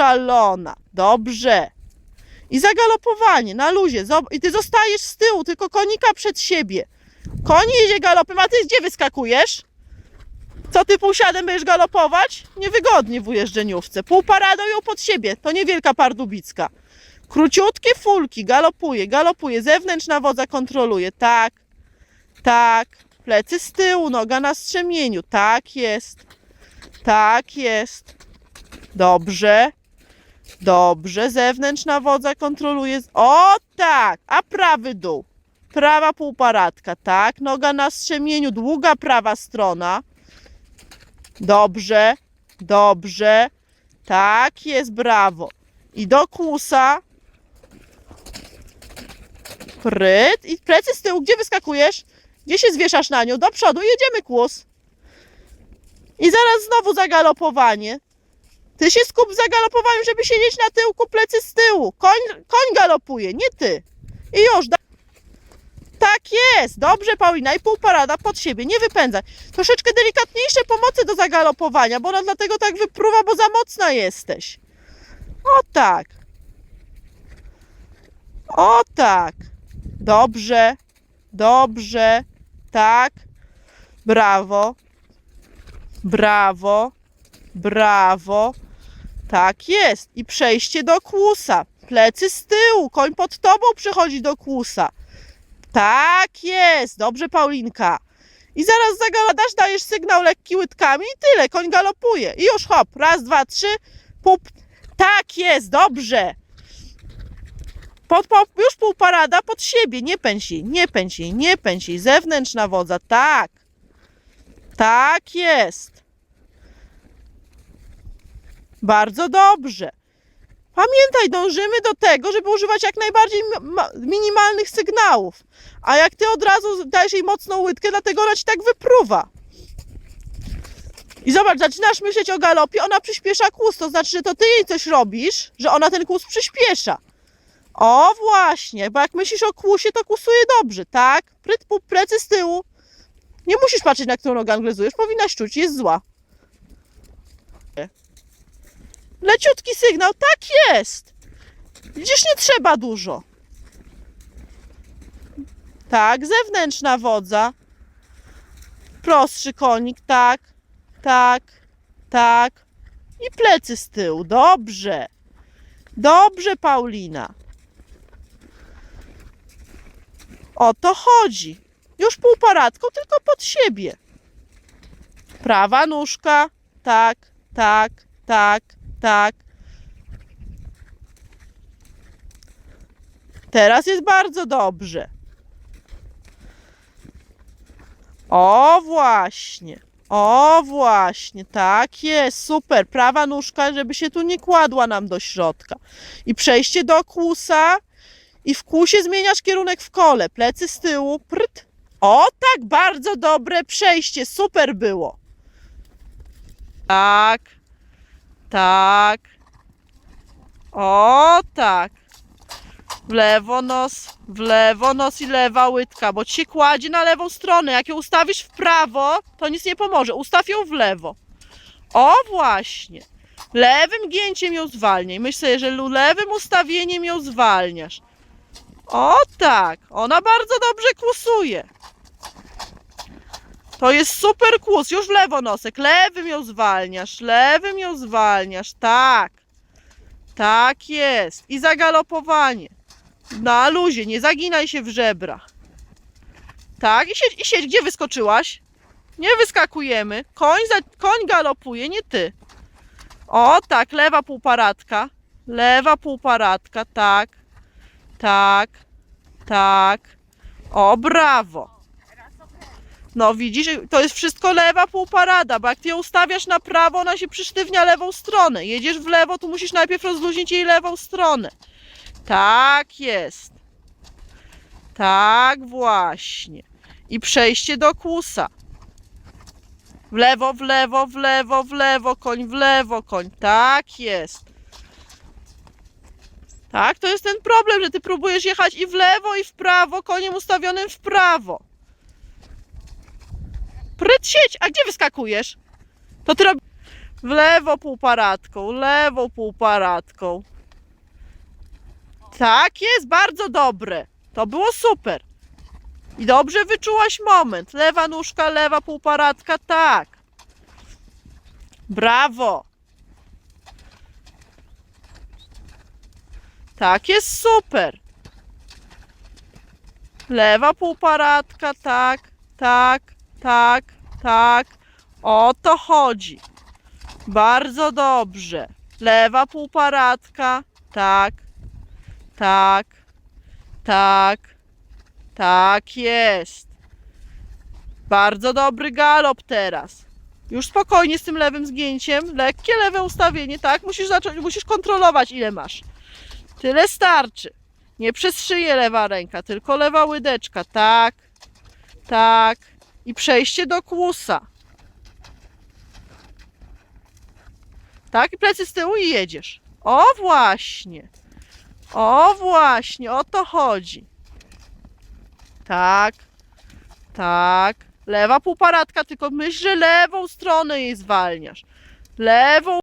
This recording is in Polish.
szalona. Dobrze. I zagalopowanie na luzie. I ty zostajesz z tyłu, tylko konika przed siebie. Koń jedzie galopem, a ty gdzie wyskakujesz? Co ty półsiadem będziesz galopować? Niewygodnie w ujeżdżeniówce. Półparadą ją pod siebie. To niewielka pardubicka. Króciutkie fulki. Galopuje, galopuje. Zewnętrzna wodza kontroluje. Tak, tak. Plecy z tyłu, noga na strzemieniu. Tak jest. Tak jest. Dobrze. Dobrze. Zewnętrzna wodza kontroluje. O tak. A prawy dół. Prawa półparatka. Tak. Noga na strzemieniu. Długa prawa strona. Dobrze. Dobrze. Tak jest. Brawo. I do kłusa. Pryt. I plecy z tyłu. Gdzie wyskakujesz? Gdzie się zwieszasz na nią? Do przodu. Jedziemy kłus. I zaraz znowu zagalopowanie. Ty się skup w zagalopowaniu, żeby siedzieć na tyłku, plecy z tyłu. Koń, koń galopuje, nie ty. I już. Da- tak jest. Dobrze, Paulina. I półparada pod siebie. Nie wypędzaj. Troszeczkę delikatniejsze pomocy do zagalopowania, bo ona dlatego tak wypruwa, bo za mocna jesteś. O tak. O tak. Dobrze. Dobrze. Tak. Brawo. Brawo. Brawo. Tak jest. I przejście do kłusa. Plecy z tyłu. Koń pod tobą przechodzi do kłusa. Tak jest. Dobrze, Paulinka. I zaraz zagadasz, dajesz sygnał lekki łydkami i tyle. Koń galopuje. I już hop. Raz, dwa, trzy. Pup. Tak jest. Dobrze. Pod, po, już półparada pod siebie. Nie pędź jej. Nie pędź jej. Nie pędź jej. Zewnętrzna wodza. Tak. Tak jest. Bardzo dobrze. Pamiętaj, dążymy do tego, żeby używać jak najbardziej mi- ma- minimalnych sygnałów. A jak ty od razu dajesz jej mocną łydkę, dlatego ona ci tak wypruwa. I zobacz, zaczynasz myśleć o galopie, ona przyspiesza kłus, to znaczy, że to ty jej coś robisz, że ona ten kłus przyspiesza. O właśnie, bo jak myślisz o kłusie, to kłusuje dobrze, tak? Pryt, pu- plecy z tyłu. Nie musisz patrzeć, na którą nogę anglezujesz, powinnaś czuć, jest zła. Leciutki sygnał, tak jest. Widzisz, nie trzeba dużo. Tak, zewnętrzna wodza. Prostszy konik, tak, tak, tak. I plecy z tyłu, dobrze. Dobrze, Paulina. O to chodzi. Już półparadką, tylko pod siebie. Prawa nóżka, tak, tak, tak, tak. Teraz jest bardzo dobrze. O właśnie. O właśnie, tak jest, super. Prawa nóżka, żeby się tu nie kładła nam do środka. I przejście do kłusa. I w kłusie zmieniasz kierunek w kole. Plecy z tyłu. Pryt. O tak, bardzo dobre przejście. Super było. Tak. Tak. O tak. W lewo nos, w lewo nos i lewa łydka, bo ci się kładzie na lewą stronę. Jak ją ustawisz w prawo, to nic nie pomoże. Ustaw ją w lewo. O właśnie. Lewym gięciem ją zwalniaj. Myśl sobie, że lewym ustawieniem ją zwalniasz. O tak. Ona bardzo dobrze kłusuje. To jest super kłus. Już w lewo nosek. Lewym ją zwalniasz. Lewym ją zwalniasz. Tak. Tak jest. I zagalopowanie. Na luzie, nie zaginaj się w żebra. Tak, i siedź, i siedź. Gdzie wyskoczyłaś? Nie wyskakujemy. Koń, za, koń galopuje, nie ty. O, tak, lewa półparatka. Lewa półparatka, tak. Tak. Tak. O, brawo. No widzisz, to jest wszystko lewa półparada, bo jak ty ją ustawiasz na prawo, ona się przysztywnia lewą stronę. Jedziesz w lewo, tu musisz najpierw rozluźnić jej lewą stronę. Tak jest. Tak właśnie. I przejście do kłusa. W lewo, w lewo, w lewo, w lewo, koń, w lewo, koń. Tak jest. Tak, to jest ten problem, że ty próbujesz jechać i w lewo, i w prawo, koniem ustawionym w prawo. Pryt sieć, a gdzie wyskakujesz? To ty robisz. W lewo półparadką, lewą półparadką. Tak jest, bardzo dobre. To było super. I dobrze wyczułaś moment. Lewa nóżka, lewa półparadka, tak. Brawo. Tak jest super. Lewa półparadka, tak, tak, tak, tak. O to chodzi. Bardzo dobrze. Lewa półparadka, tak, tak, tak, tak jest. Bardzo dobry galop teraz. Już spokojnie z tym lewym zgięciem. Lekkie lewe ustawienie, tak? Musisz zacząć, musisz kontrolować ile masz. Tyle starczy. Nie przez szyję lewa ręka, tylko lewa łydeczka. Tak, tak. I przejście do kłusa. Tak, i plecy z tyłu i jedziesz. O właśnie. O właśnie, o to chodzi. Tak, tak. Lewa półparadka, tylko myśl, że lewą stronę jej zwalniasz. Lewą